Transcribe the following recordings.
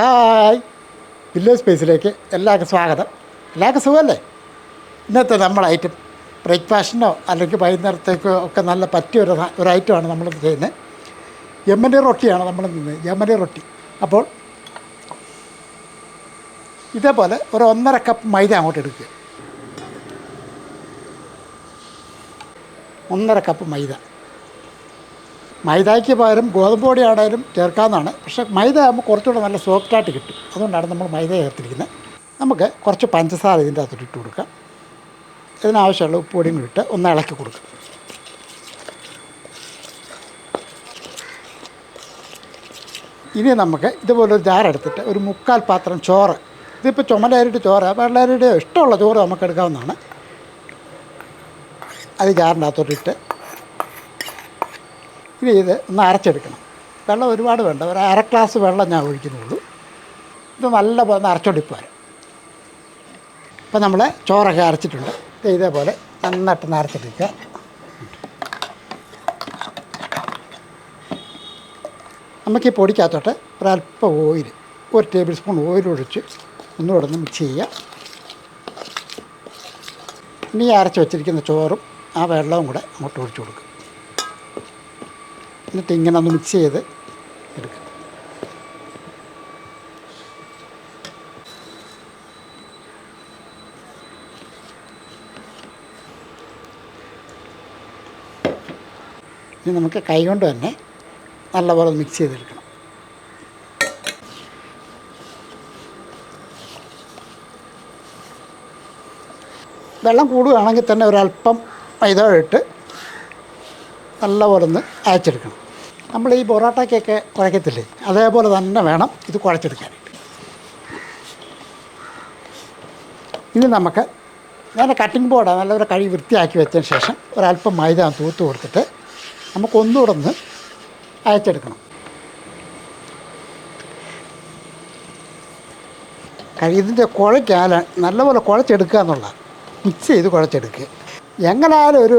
Hi. Village സ്പേസിലേക്ക് എല്ലാവർക്കും സ്വാഗതം. എല്ലാവർക്കും സുഖമല്ലേ? ഇന്നത്തെ നമ്മൾ ഐറ്റം ബ്രേക്ക്ഫാസ്റ്റിനോ അല്ലെങ്കിൽ വൈകുന്നേരത്തേക്കോ ഒക്കെ നല്ല പറ്റിയ ഒരു ഒരു ഐറ്റമാണ് നമ്മൾ ചെയ്യുന്നത്. യമനി റൊട്ടിയാണ് നമ്മൾ നിന്ന് യമനി റൊട്ടി. അപ്പോൾ ഇതേപോലെ ഒരു ഒന്നര കപ്പ് മൈദ അങ്ങോട്ട് എടുക്കുക. ഒന്നര കപ്പ് മൈദ. മൈദയ്ക്ക് പകരം ഗോതമ്പ് പൊടി ആണെങ്കിലും ചേർക്കാവുന്നതാണ്. പക്ഷേ മൈദ ആകുമ്പോൾ കുറച്ചുകൂടെ നല്ല സോഫ്റ്റായിട്ട് കിട്ടും. അതുകൊണ്ടാണ് നമ്മൾ മൈദ ചേർത്തിരിക്കുന്നത്. നമുക്ക് കുറച്ച് പഞ്ചസാര ഇതിന്റെ അകത്തോട്ട് ഇട്ട് കൊടുക്കാം. ഇതിനാവശ്യമുള്ള ഉപ്പ് പൊടിയും കൂടി ഇട്ട് ഒന്ന് ഇളക്കി കൊടുക്കുക ഇനി നമുക്ക് ഇതുപോലൊരു ജാറെടുത്തിട്ട് ഒരു മുക്കാൽ പാത്രം ചോറ്. ഇതിപ്പോൾ ചുമലരിയുടെ ചോറ് വെള്ളരിയുടെയോ ഇഷ്ടമുള്ള ചോറ് നമുക്ക് എടുക്കാവുന്നതാണ്. അത് ജാറിന്റെ അകത്തോട്ടിട്ട് ഇനി ഇത് ഒന്ന് അരച്ചെടുക്കണം. വെള്ളം ഒരുപാട് വേണ്ട. ഒരു അര ഗ്ലാസ് വെള്ളം ഞാൻ ഒഴിക്കുന്നുള്ളൂ. ഇത് നല്ല പോലെ അരച്ചോടിപ്പ് വരും. ഇപ്പം നമ്മൾ ചോറൊക്കെ അരച്ചിട്ടുണ്ട്. ഇത് ഇതേപോലെ നന്നായിട്ട് അരച്ചെടുക്കുക. നമുക്ക് ഈ പൊടിക്കകത്തോട്ട് ഒരല്പം ഓയിൽ ഒരു ടേബിൾ സ്പൂൺ ഓയിൽ ഒഴിച്ച് ഒന്നുകൂടെ ഒന്ന് മിക്സ് ചെയ്യുക. ഇനി അരച്ച് വെച്ചിരിക്കുന്ന ചോറും ആ വെള്ളവും കൂടെ അങ്ങോട്ട് ഒഴിച്ചു കൊടുക്കുക. എന്നിട്ട് ഇങ്ങനെ ഒന്ന് മിക്സ് ചെയ്ത് എടുക്കുക ഇനി നമുക്ക് കൈകൊണ്ട് തന്നെ നല്ലപോലെ മിക്സ് ചെയ്തെടുക്കണം. വെള്ളം കൂടുകയാണെങ്കിൽ തന്നെ ഒരല്പം മൈദ ഇട്ട് നല്ലപോലെ ഒന്ന് അയച്ചെടുക്കണം നമ്മൾ ഈ പൊറോട്ടയ്ക്കൊക്കെ കുഴക്കത്തില്ലേ? അതേപോലെ തന്നെ വേണം ഇത് കുഴച്ചെടുക്കാനായിട്ട്. ഇനി നമുക്ക് നല്ല കട്ടിംഗ് ബോർഡ് നല്ലൊരു കഴി വൃത്തിയാക്കി വെച്ചതിന് ശേഷം ഒരല്പം മൈദ തൂത്ത് കൊടുത്തിട്ട് നമുക്കൊന്നുകൂടെ ഒന്ന് അയച്ചെടുക്കണം ഇതിന്റെ കുഴയ്ക്കാല നല്ലപോലെ കുഴച്ചെടുക്കുക എന്നുള്ള മിക്സ് ചെയ്ത് കുഴച്ചെടുക്കുക. എങ്ങനെയായാലും ഒരു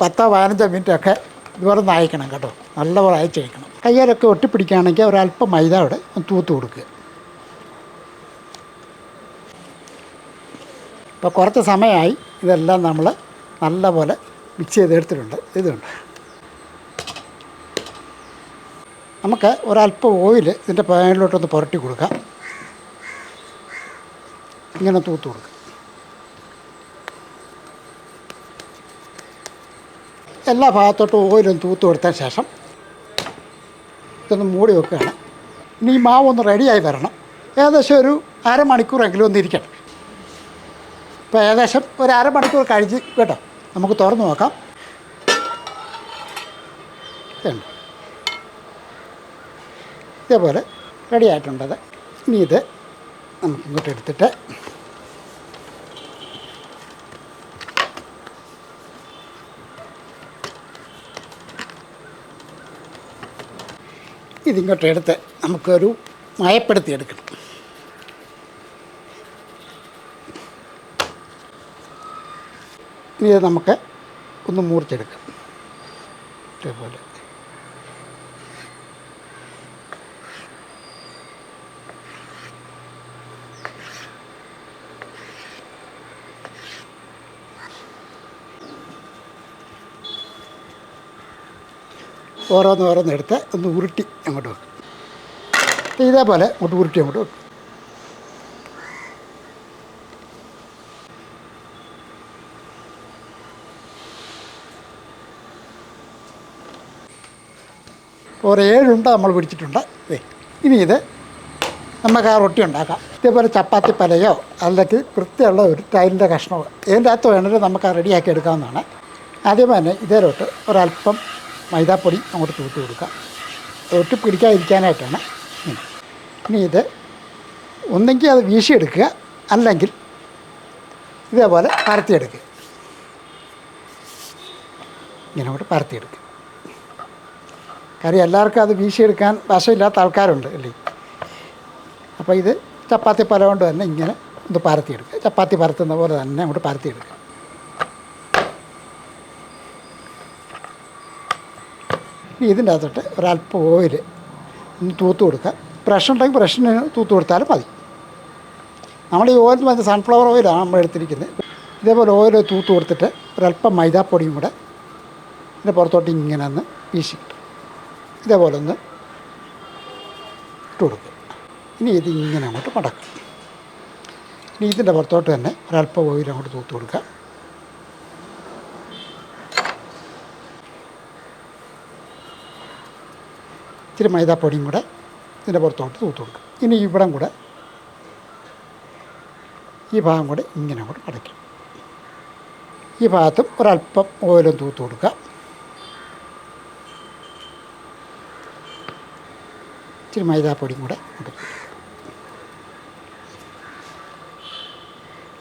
പത്തോ പതിനഞ്ചോ മിനിറ്റൊക്കെ ഇതുപോലെ നയിക്കണം കേട്ടോ. നല്ലപോലെ അയച്ചേക്കണം. കയ്യാലൊക്കെ ഒട്ടിപ്പിടിക്കുകയാണെങ്കിൽ ഒരല്പം മൈദ അവിടെ തൂത്ത് കൊടുക്കുക. ഇപ്പോൾ കുറച്ച് സമയമായി. ഇതെല്ലാം നമ്മൾ നല്ലപോലെ മിക്സ് ചെയ്തെടുത്തിട്ടുണ്ട്. ഇതുണ്ട് നമുക്ക് ഒരല്പം ഓയിൽ ഇതിന്റെ പാനിലോട്ടൊന്ന് പുരട്ടി കൊടുക്കാം. ഇങ്ങനെ തൂത്ത് കൊടുക്കുക എല്ലാ ഭാഗത്തോട്ടും ഓയിലും തൂത്ത് കൊടുത്തതിന് ശേഷം ഇതൊന്ന് മൂടി വെക്കുകയാണ്. ഇനി ഈ ഒന്ന് റെഡിയായി വരണം. ഏകദേശം ഒരു അരമണിക്കൂറെങ്കിലും ഒന്ന് ഇരിക്കണം ഇപ്പോൾ ഏകദേശം ഒരു അരമണിക്കൂർ കഴിഞ്ഞ് കേട്ടോ. നമുക്ക് തുറന്ന് നോക്കാം. ഇതേപോലെ റെഡി ആയിട്ടുണ്ടത് ഇനി ഇത് നമുക്ക് ഇങ്ങോട്ട് എടുത്തിട്ട് ഇതിങ്ങോട്ട് എടുത്ത് നമുക്കൊരു മയപ്പെടുത്തി എടുക്കണം. ഇനി ഇത് നമുക്ക് ഒന്ന് മൂർച്ചെടുക്കാം. ഇതേപോലെ. ഓരോന്ന് ഓരോന്ന് എടുത്ത് ഒന്ന് ഉരുട്ടി അങ്ങോട്ട് വെക്കും. ഇതേപോലെ അങ്ങോട്ട് ഉരുട്ടി അങ്ങോട്ട് വെക്കും. ഒരു ഏഴുണ്ട നമ്മൾ പിടിച്ചിട്ടുണ്ട്. ഇനി ഇത് നമുക്ക് ആ റൊട്ടി ഉണ്ടാക്കാം. ഇതേപോലെ ചപ്പാത്തി പലയോ അല്ലെങ്കിൽ വൃത്തിയുള്ള ഒരു ടൈലിന്റെ കഷ്ണമോ ഇതിന്റെ അകത്ത് വേണമെങ്കിൽ നമുക്ക് ആ റെഡിയാക്കി എടുക്കാവുന്നതാണ്. ആദ്യം തന്നെ ഇതേലോട്ട് ഒരല്പം മൈദാപ്പൊടി അങ്ങോട്ട് തൂട്ടി കൊടുക്കാം തൊട്ടി പിടിക്കാതിരിക്കാനായിട്ടാണ്. ഇനി ഇത് ഒന്നെങ്കിൽ അത് വീശിയെടുക്കുക. അല്ലെങ്കിൽ ഇതേപോലെ പരത്തിയെടുക്കുക. ഇങ്ങനെ അങ്ങോട്ട് പരത്തിയെടുക്കുക. കാര്യം എല്ലാവർക്കും അത് വീശിയെടുക്കാൻ വശമില്ലാത്ത ആൾക്കാരുണ്ട് അല്ലേ? അപ്പോൾ ഇത് ചപ്പാത്തി പല കൊണ്ട് തന്നെ ഇങ്ങനെ ഇത് പരത്തിയെടുക്കുക. ചപ്പാത്തി പരത്തുന്ന പോലെ തന്നെ അങ്ങോട്ട് പരത്തിയെടുക്കുക. ഇതിന്റെ അകത്തോട്ട് ഒരല്പം ഓയിൽ തൂത്ത് കൊടുക്കുക. ബ്രഷ് ഉണ്ടെങ്കിൽ ബ്രഷിന് തൂത്ത് കൊടുത്താലും മതി. നമ്മൾ ഈ ഓയിൽ മറ്റേ സൺഫ്ലവർ ഓയിലാണ് നമ്മൾ എടുത്തിരിക്കുന്നത്. ഇതേപോലെ ഓയിൽ തൂത്ത് കൊടുത്തിട്ട് ഒരല്പം മൈദാപ്പൊടിയും കൂടെ ഇതിന്റെ പുറത്തോട്ട് ഇങ്ങനെ ഒന്ന് വീശി ഇതേപോലെ ഒന്ന് ഇട്ട് കൊടുക്കും ഇനി ഇത് ഇങ്ങനെ അങ്ങോട്ട് മടക്കും ഇനി ഇതിന്റെ പുറത്തോട്ട് തന്നെ ഒരല്പം ഓയിൽ അങ്ങോട്ട് തൂത്ത് കൊടുക്കുക. ഇച്ചിരി മൈദാപ്പൊടിയും കൂടെ ഇതിന്റെ പുറത്തോട്ട് തൂത്ത് കൊടുക്കും ഇനി ഇവിടം കൂടെ ഈ ഭാഗം കൂടെ ഇങ്ങനെ കൂടെ അടയ്ക്കും ഈ ഭാഗത്തും ഒരല്പം ഓയിലും തൂത്ത് കൊടുക്കുക. ഇച്ചിരി മൈദാപ്പൊടിയും കൂടെ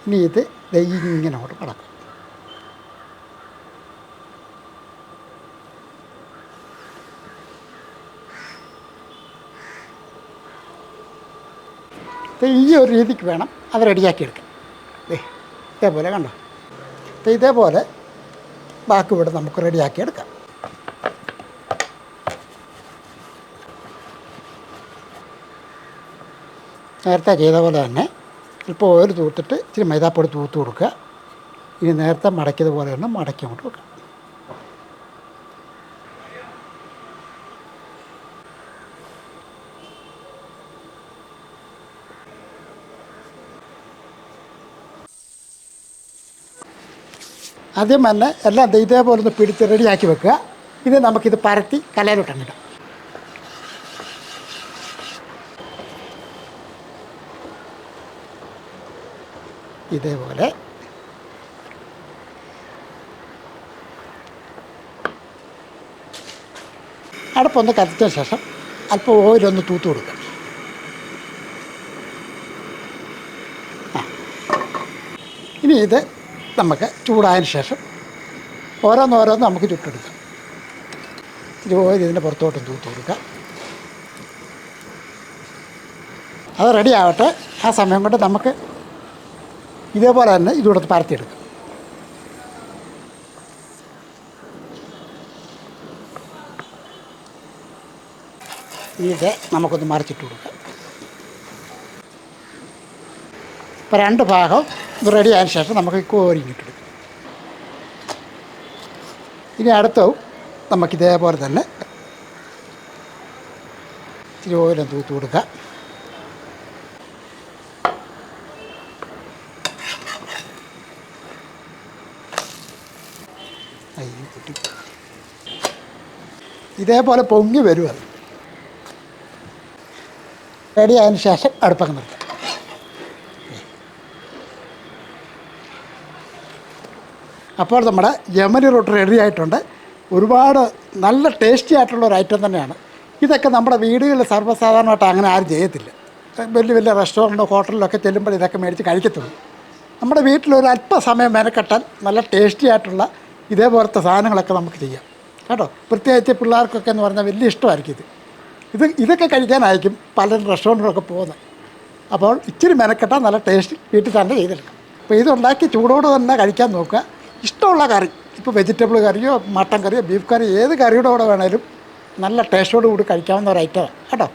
ഇനി ഇത് ദൈ ഇങ്ങനെ അങ്ങോട്ട് മടക്കും. ഈ ഒരു രീതിക്ക് വേണം അത് റെഡിയാക്കി എടുക്കാൻ ദേ ഇതേപോലെ കണ്ടോ? അപ്പോൾ ഇതേപോലെ ബാക്കി ഇവിടെ നമുക്ക് റെഡിയാക്കി എടുക്കാം നേരത്തെ ചെയ്ത പോലെ തന്നെ ഇപ്പോൾ ഓയിൽ തൂത്തിട്ട് ഇച്ചിരി മൈദാപ്പൊടി തൂത്ത് കൊടുക്കുക. ഇനി നേരത്തെ മടക്കിയത് പോലെ തന്നെ മടക്കി അങ്ങോട്ട് വെക്കാം. ആദ്യം തന്നെ എല്ലാം ഇതേപോലെ ഒന്ന് പിടിച്ച് റെഡിയാക്കി വെക്കുക. ഇത് നമുക്കിത് പരത്തി കലയിലോട്ടങ്ങിടാം ഇതേപോലെ. അടുപ്പൊന്ന് കത്തിച്ച ശേഷം അല്പം ഓയിലൊന്ന് തൂത്ത് കൊടുക്കുക. ഇനി ഇത് നമുക്ക് ചൂടായതിന് ശേഷം ഓരോന്നോരോന്ന് നമുക്ക് ചുട്ടെടുക്കാം. ഓയിൽ ഇതിന്റെ പുറത്തോട്ടും തൂത്ത് കൊടുക്കാം. അത് റെഡി ആവട്ടെ. ആ സമയം കൊണ്ട് നമുക്ക് ഇതേപോലെ തന്നെ ഇതുകൂടെ പരത്തിയെടുക്കാം. ഇത് നമുക്കൊന്ന് മറിച്ചിട്ട് കൊടുക്കാം. ഇപ്പോൾ രണ്ട് ഭാഗം ഇത് റെഡി ആയതിനു ശേഷം നമുക്ക് കോരി കിട്ടും ഇനി അടുത്തവും നമുക്കിതേപോലെ തന്നെ ഇത്തിരി ഓയിലും തൂത്ത് കൊടുക്കാം. അയ്യോ കുട്ടി. ഇതേപോലെ പൊങ്ങി വരും റെഡി ആയതിനു ശേഷം അടുപ്പൊക്കെ നിർത്താം. അപ്പോൾ നമ്മുടെ യമനി റൊട്ടി റെഡി ആയിട്ടുണ്ട്. ഒരുപാട് നല്ല ടേസ്റ്റി ആയിട്ടുള്ള ഒരു ഐറ്റം തന്നെയാണ്. ഇതൊക്കെ നമ്മുടെ വീടുകളിൽ സർവസാധാരണമായിട്ട് അങ്ങനെ ആരും ചെയ്യത്തില്ല. വലിയ വലിയ റെസ്റ്റോറന്റോ ഹോട്ടലിലൊക്കെ ചെല്ലുമ്പോൾ ഇതൊക്കെ മേടിച്ച് കഴിക്കത്തുള്ളൂ. നമ്മുടെ വീട്ടിൽ ഒരു അല്പസമയം മെനക്കെട്ടാൽ നല്ല ടേസ്റ്റി ആയിട്ടുള്ള ഇതേപോലത്തെ സാധനങ്ങളൊക്കെ നമുക്ക് ചെയ്യാം. കേട്ടോ? പ്രത്യേകിച്ച് പിള്ളേർക്കൊക്കെ എന്ന് പറഞ്ഞാൽ വലിയ ഇഷ്ടമായിരിക്കും ഇത്. ഇത് ഇതൊക്കെ കഴിക്കാനായിരിക്കും പലരും റെസ്റ്റോറന്റിലൊക്കെ പോകുന്നത്. അപ്പോൾ ഇച്ചിരി മെനക്കെട്ടാൽ നല്ല ടേസ്റ്റ് വീട്ടിൽ തന്നെ ചെയ്തെടുക്കാം. അപ്പോൾ ഇതുണ്ടാക്കി ചൂടോടെ തന്നെ കഴിക്കാൻ നോക്കുക. ഇഷ്ടമുള്ള കറി. ഇപ്പോൾ വെജിറ്റബിൾ കറിയോ മട്ടൻ കറിയോ ബീഫ് കറിയോ ഏത് കറിയുടെ കൂടെ വേണേലും നല്ല ടേസ്റ്റോട് കൂടി കഴിക്കാവുന്ന ഒരു ഐറ്റമാണ് കേട്ടോ?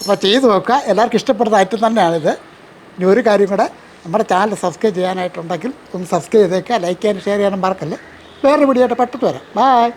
അപ്പോൾ ചെയ്ത് നോക്കുക. എല്ലാവർക്കും ഇഷ്ടപ്പെടുന്ന ഐറ്റം തന്നെയാണിത്. ഇനി ഒരു കാര്യം കൂടെ നമ്മുടെ ചാനൽ സബ്സ്ക്രൈബ് ചെയ്യാനായിട്ടുണ്ടെങ്കിൽ ഒന്ന് സബ്സ്ക്രൈബ് ചെയ്തേക്കുക. ലൈക്ക് ചെയ്യാനും ഷെയർ ചെയ്യാനും മറക്കല്ലേ. വേറൊരു വീഡിയോ ആയിട്ട് പെട്ടെന്ന് വരാം. ബായ്